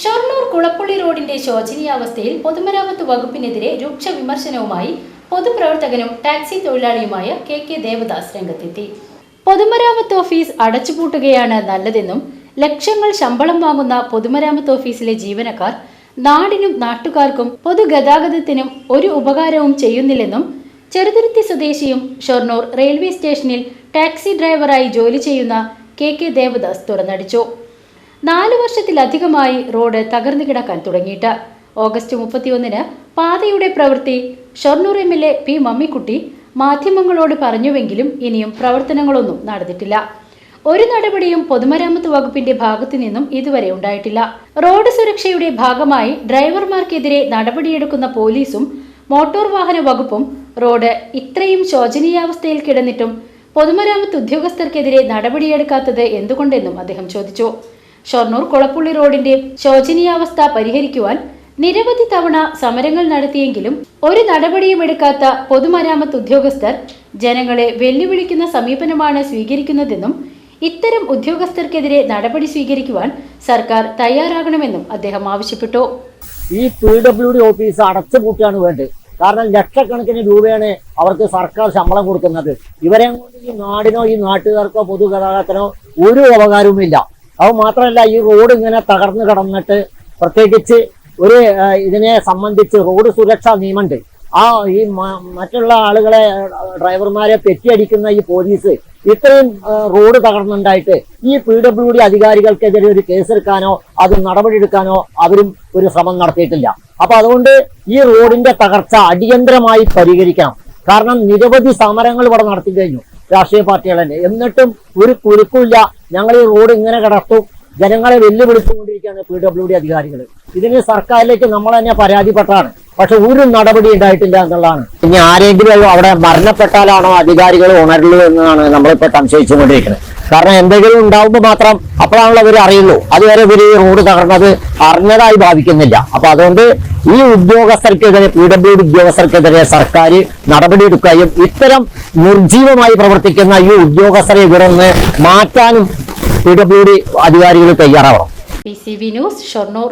ഷൊർണൂർ കുളപ്പള്ളി റോഡിന്റെ ശോചനീയാവസ്ഥയിൽ പൊതുമരാമത്ത് വകുപ്പിനെതിരെ രൂക്ഷ വിമർശനവുമായി പൊതുപ്രവർത്തകനും ടാക്സി തൊഴിലാളിയുമായ കെ കെ ദേവദാസ് രംഗത്തെത്തി. പൊതുമരാമത്ത് ഓഫീസ് അടച്ചുപൂട്ടുകയാണ് നല്ലതെന്നും ലക്ഷങ്ങൾ ശമ്പളം വാങ്ങുന്ന പൊതുമരാമത്ത് ഓഫീസിലെ ജീവനക്കാർ നാടിനും നാട്ടുകാർക്കും പൊതുഗതാഗതത്തിനും ഒരു ഉപകാരവും ചെയ്യുന്നില്ലെന്നും ചെറുതുരുത്തി സ്വദേശിയും ഷൊർണൂർ റെയിൽവേ സ്റ്റേഷനിൽ ടാക്സി ഡ്രൈവറായി ജോലി ചെയ്യുന്ന കെ കെ ദേവദാസ് തുറന്നടിച്ചു. നാലു വർഷത്തിലധികമായി റോഡ് തകർന്നു കിടക്കാൻ തുടങ്ങിയിട്ട്. ഓഗസ്റ്റ് മുപ്പത്തിയൊന്നിന് പാതയുടെ പ്രവൃത്തി Shoranur M L A P Mammikutty മാധ്യമങ്ങളോട് പറഞ്ഞുവെങ്കിലും ഇനിയും പ്രവർത്തനങ്ങളൊന്നും നടന്നിട്ടില്ല. ഒരു നടപടിയും പൊതുമരാമത്ത് വകുപ്പിന്റെ ഭാഗത്തു നിന്നും ഇതുവരെ ഉണ്ടായിട്ടില്ല. റോഡ് സുരക്ഷയുടെ ഭാഗമായി ഡ്രൈവർമാർക്കെതിരെ നടപടിയെടുക്കുന്ന പോലീസും മോട്ടോർ വാഹന വകുപ്പും റോഡ് ഇത്രയും ശോചനീയാവസ്ഥയിൽ കിടന്നിട്ടും പൊതുമരാമത്ത് ഉദ്യോഗസ്ഥർക്കെതിരെ നടപടിയെടുക്കാത്തത് എന്തുകൊണ്ടെന്നും അദ്ദേഹം ചോദിച്ചു. ഷൊർണൂർ കൊളപ്പുള്ളി റോഡിന്റെ ശോചനീയാവസ്ഥ പരിഹരിക്കുവാൻ നിരവധി തവണ സമരങ്ങൾ നടത്തിയെങ്കിലും ഒരു നടപടിയും എടുക്കാത്ത പൊതുമരാമത്ത് ഉദ്യോഗസ്ഥർ ജനങ്ങളെ വെല്ലുവിളിക്കുന്ന സമീപനമാണ് സ്വീകരിക്കുന്നതെന്നും ഇത്തരം ഉദ്യോഗസ്ഥർക്കെതിരെ നടപടി സ്വീകരിക്കുവാൻ സർക്കാർ തയ്യാറാകണമെന്നും അദ്ദേഹം ആവശ്യപ്പെട്ടു. ഈ പി ഡബ്ല്യു ഡി ഓഫീസ് അടച്ചുപൂട്ടിയാണ് വേണ്ടത്. കാരണം ലക്ഷക്കണക്കിന് രൂപയാണ് അവർക്ക് സർക്കാർ ശമ്പളം കൊടുക്കുന്നത്. ഇവരെ കൊണ്ട് ഈ നാടിനോ ഈ നാട്ടുകാർക്കോ പൊതുഗതാഗതത്തിനോ ഒരു ഉപകാരവുമില്ല. അത് മാത്രമല്ല ഈ റോഡ് ഇങ്ങനെ തകർന്നു കിടന്നിട്ട് പ്രത്യേകിച്ച് ഒരു ഇതിനെ സംബന്ധിച്ച് റോഡ് സുരക്ഷാ നിയമമുണ്ട് ആ ഈ മറ്റുള്ള ആളുകളെ ഡ്രൈവർമാരെ തെറ്റിയടിക്കുന്ന ഈ പോലീസ് ഇത്രയും റോഡ് തകർന്നുണ്ടായിട്ട് ഈ പി ഡബ്ല്യു ഡി അധികാരികൾക്കെതിരെ ഒരു കേസെടുക്കാനോ അത് നടപടിയെടുക്കാനോ അവരും ഒരു ശ്രമം നടത്തിയിട്ടില്ല. അപ്പൊ അതുകൊണ്ട് ഈ റോഡിന്റെ തകർച്ച അടിയന്തരമായി പരിഹരിക്കണം കാരണം നിരവധി സമരങ്ങൾ ഇവിടെ നടത്തി കഴിഞ്ഞു രാഷ്ട്രീയ പാർട്ടികൾ തന്നെ. എന്നിട്ടും ഒരു കുലുക്കില്ല ഞങ്ങൾ ഈ റോഡ് ഇങ്ങനെ കിടത്തും. ജനങ്ങളെ വെല്ലുവിളിച്ചുകൊണ്ടിരിക്കുകയാണ് പി ഡബ്ല്യു ഡി അധികാരികൾ. ഇതിന് സർക്കാരിലേക്ക് നമ്മൾ തന്നെ പരാതിപ്പെട്ടതാണ്. പക്ഷെ ഒരു നടപടി ഉണ്ടായിട്ടില്ല എന്നുള്ളതാണ്. ഇനി ആരെങ്കിലും അവിടെ മരണപ്പെട്ടാലാണോ അധികാരികൾ ഉണരുള്ളൂ എന്നാണ് നമ്മളിപ്പോ സംശയിച്ചുകൊണ്ടിരിക്കുന്നത്. കാരണം എന്തെങ്കിലും ഉണ്ടാവുമ്പോൾ മാത്രം അപ്പോഴാണല്ലോ അവർ അറിയുള്ളൂ. അതുവരെ ഇവർ ഈ റോഡ് തകർന്നത് അറിഞ്ഞതായി ബാധിക്കുന്നില്ല അപ്പൊ അതുകൊണ്ട് ഈ ഉദ്യോഗസ്ഥർക്കെതിരെ പി ഡബ്ല്യു ഡി ഉദ്യോഗസ്ഥർക്കെതിരെ സർക്കാർ നടപടിയെടുക്കുകയും ഇത്തരം നിർജീവമായി പ്രവർത്തിക്കുന്ന ഈ ഉദ്യോഗസ്ഥരെ ഇവരൊന്ന് മാറ്റാനും പി ഡബ്ല്യു ഡി അധികാരികൾ തയ്യാറാവണം. ന്യൂസ് ഷൊർണൂർ